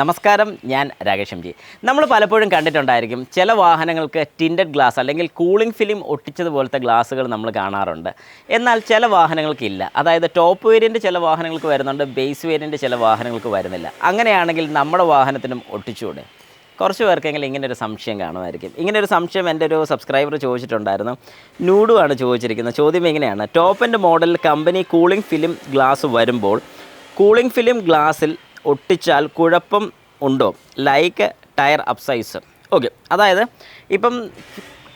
നമസ്കാരം ഞാൻ രാകേഷ് ജി. നമ്മൾ പലപ്പോഴും കണ്ടിട്ടുണ്ടായിരിക്കും ചില വാഹനങ്ങൾക്ക് ടിൻഡഡ് ഗ്ലാസ് അല്ലെങ്കിൽ കൂളിംഗ് ഫിലിം ഒട്ടിച്ചതുപോലത്തെ ഗ്ലാസ്സുകൾ നമ്മൾ കാണാറുണ്ട്. എന്നാൽ ചില വാഹനങ്ങൾക്കില്ല അതായത് ടോപ്പ് വേരിയന്റ് ചില വാഹനങ്ങൾക്ക് വരുന്നുണ്ട് ബേസ് വേരിയന്റ് ചില വാഹനങ്ങൾക്ക് വരുന്നില്ല. അങ്ങനെയാണെങ്കിൽ നമ്മുടെ വാഹനത്തിനും ഒട്ടിച്ചുകൂടെ? കുറച്ച് പേർക്കെങ്കിലും ഇങ്ങനെ ഒരു സംശയം കാണുമായിരിക്കും. ഇങ്ങനെ ഒരു സംശയം എന്റെ ഒരു സബ്സ്ക്രൈബർ ചോദിച്ചിട്ടുണ്ടായിരുന്നു. നൂഡു ആണ് ചോദിച്ചിരിക്കുന്നത്. ചോദ്യം എങ്ങനെയാണ് ടോപ്പ് ആൻഡ് മോഡലിൽ കമ്പനി കൂളിംഗ് ഫിലിം ഗ്ലാസ് വരുമ്പോൾ കൂളിംഗ് ഫിലിം ഗ്ലാസ്സിൽ ഒട്ടിച്ചാൽ കുഴപ്പം ഉണ്ടോ? ലൈക്ക് ടയർ അപ്സൈസ് ഓക്കെ അതായത് ഇപ്പം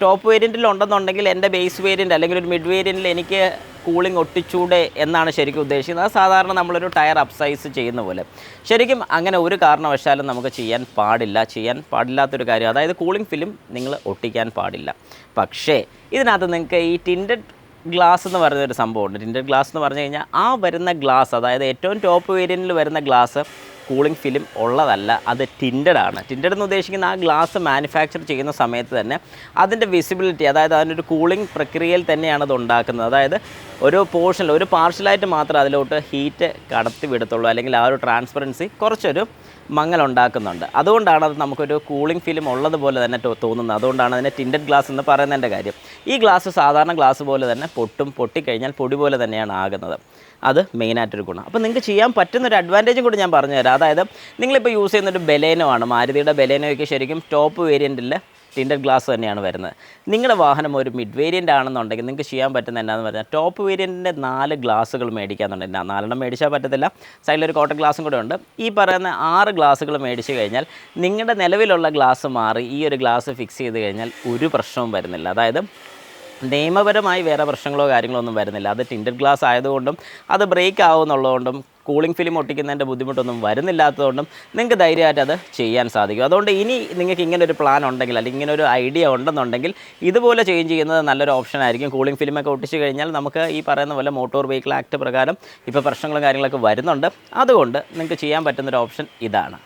ടോപ്പ് വേരിയന്റിൽ ഉണ്ടെന്നുണ്ടെങ്കിൽ എന്റെ ബേസ് വേരിയന്റ് അല്ലെങ്കിൽ ഒരു മിഡ് വേരിയന്റിൽ എനിക്ക് കൂളിംഗ് ഒട്ടിച്ചൂടെ എന്നാണ് ശരിക്കും ഉദ്ദേശിക്കുന്നത്. അത് സാധാരണ നമ്മളൊരു ടയർ അപ്സൈസ് ചെയ്യുന്ന പോലെ. ശരിക്കും അങ്ങനെ ഒരു കാരണവശാലും നമുക്ക് ചെയ്യാൻ പാടില്ല. ചെയ്യാൻ പാടില്ലാത്തൊരു കാര്യം. അതായത് കൂളിംഗ് ഫിലിം നിങ്ങൾ ഒട്ടിക്കാൻ പാടില്ല. പക്ഷേ ഇതിനകത്ത് നിങ്ങൾക്ക് ഈ ടിൻഡഡ് ഗ്ലാസ് എന്ന് പറയുന്ന ഒരു സംഭവമുണ്ട്. ടിന്റഡ് ഗ്ലാസ് എന്ന് പറഞ്ഞു കഴിഞ്ഞാൽ ആ വരുന്ന ഗ്ലാസ് അതായത് ഏറ്റവും ടോപ്പ് വേരിയന്റിൽ വരുന്ന ഗ്ലാസ് കൂളിംഗ് ഫിലിം ഉള്ളതല്ല അത് ടിൻഡഡ് ആണ്. ടിൻഡഡ് എന്ന് ഉദ്ദേശിക്കുന്ന ആ ഗ്ലാസ് മാനുഫാക്ചർ ചെയ്യുന്ന സമയത്ത് തന്നെ അതിന്റെ വിസിബിലിറ്റി അതായത് അതിനൊരു കൂളിംഗ് പ്രക്രിയയിൽ തന്നെയാണ് അത് ഉണ്ടാക്കുന്നത്. അതായത് ഒരു പോർഷനിൽ ഒരു പാർഷ്യലായിട്ട് മാത്രം അതിലോട്ട് ഹീറ്റ് കടത്തി വിടത്തുള്ളൂ അല്ലെങ്കിൽ ആ ഒരു ട്രാൻസ്പെറൻസി കുറച്ചൊരു മങ്ങൽ ഉണ്ടാക്കുന്നുണ്ട്. അതുകൊണ്ടാണ് അത് നമുക്കൊരു കൂളിംഗ് ഫിലിം ഉള്ളതുപോലെ തന്നെ തോന്നുന്നത്. അതുകൊണ്ടാണ് അതിനെ ടിൻഡഡ് ഗ്ലാസ് എന്ന് പറയുന്നതിന്റെ കാര്യം. ഈ ഗ്ലാസ് സാധാരണ ഗ്ലാസ് പോലെ തന്നെ പൊട്ടും പൊട്ടിക്കഴിഞ്ഞാൽ പൊടി പോലെ തന്നെയാണ് ആകുന്നത്. അത് മെയിനായിട്ടൊരു ഗുണം. അപ്പോൾ നിങ്ങൾക്ക് ചെയ്യാൻ പറ്റുന്ന ഒരു അഡ്വാന്റേജും കൂടി ഞാൻ പറഞ്ഞുതരാം. അതായത് നിങ്ങളിപ്പോൾ യൂസ് ചെയ്യുന്നൊരു ബലേനോ ആണ് മാരുതിയുടെ ബെലേനോയ്ക്ക് ശരിക്കും ടോപ്പ് വേരിയന്റിൽ ടിൻഡഡ് ഗ്ലാസ് തന്നെയാണ് വരുന്നത്. നിങ്ങളുടെ വാഹനം ഒരു മിഡ് വേരിയന്റ് ആണെന്നുണ്ടെങ്കിൽ നിങ്ങൾക്ക് ചെയ്യാൻ പറ്റുന്ന എന്താണെന്ന് പറഞ്ഞാൽ ടോപ്പ് വേരിയന്റിന്റെ നാല് ഗ്ലാസ്സുകൾ മേടിക്കാന്നുണ്ടെങ്കിൽ നാലെണ്ണം മേടിച്ചാൽ പറ്റത്തില്ല. സൈഡിലൊരു കോട്ടൺ ഗ്ലാസും കൂടെ ഉണ്ട്. ഈ പറയുന്ന ആറ് ഗ്ലാസ്സുകൾ മേടിച്ച് കഴിഞ്ഞാൽ നിങ്ങളുടെ നിലവിലുള്ള ഗ്ലാസ് മാറി ഈ ഒരു ഗ്ലാസ് ഫിക്സ് ചെയ്ത് കഴിഞ്ഞാൽ ഒരു പ്രശ്നവും വരുന്നില്ല. അതായത് നിയമപരമായി വേറെ പ്രശ്നങ്ങളോ കാര്യങ്ങളോ ഒന്നും വരുന്നില്ല. അത് ടിൻഡർ ഗ്ലാസ് ആയതുകൊണ്ടും അത് ബ്രേക്ക് ആവുമെന്നുള്ളതുകൊണ്ടും കൂളിംഗ് ഫിലിം ഒട്ടിക്കുന്നതിന്റെ ബുദ്ധിമുട്ടൊന്നും വരുന്നില്ലാത്തതുകൊണ്ടും നിങ്ങൾക്ക് ധൈര്യമായിട്ട് അത് ചെയ്യാൻ സാധിക്കും. അതുകൊണ്ട് ഇനി നിങ്ങൾക്ക് ഇങ്ങനെ ഒരു പ്ലാൻ ഉണ്ടെങ്കിൽ അല്ലെങ്കിൽ ഇങ്ങനെ ഒരു ഐഡിയ ഉണ്ടെന്നുണ്ടെങ്കിൽ ഇതുപോലെ ചേഞ്ച് ചെയ്യുന്നത് നല്ലൊരു ഓപ്ഷൻ ആയിരിക്കും. കൂളിംഗ് ഫിലിമൊക്കെ ഒട്ടിച്ച് കഴിഞ്ഞാൽ നമുക്ക് ഈ പറയുന്ന പോലെ മോട്ടോർ വെഹിക്കിൾ ആക്ട് പ്രകാരം ഇപ്പോൾ പ്രശ്നങ്ങളും കാര്യങ്ങളൊക്കെ വരുന്നുണ്ട്. അതുകൊണ്ട് നിങ്ങൾക്ക് ചെയ്യാൻ പറ്റുന്നൊരു ഓപ്ഷൻ ഇതാണ്.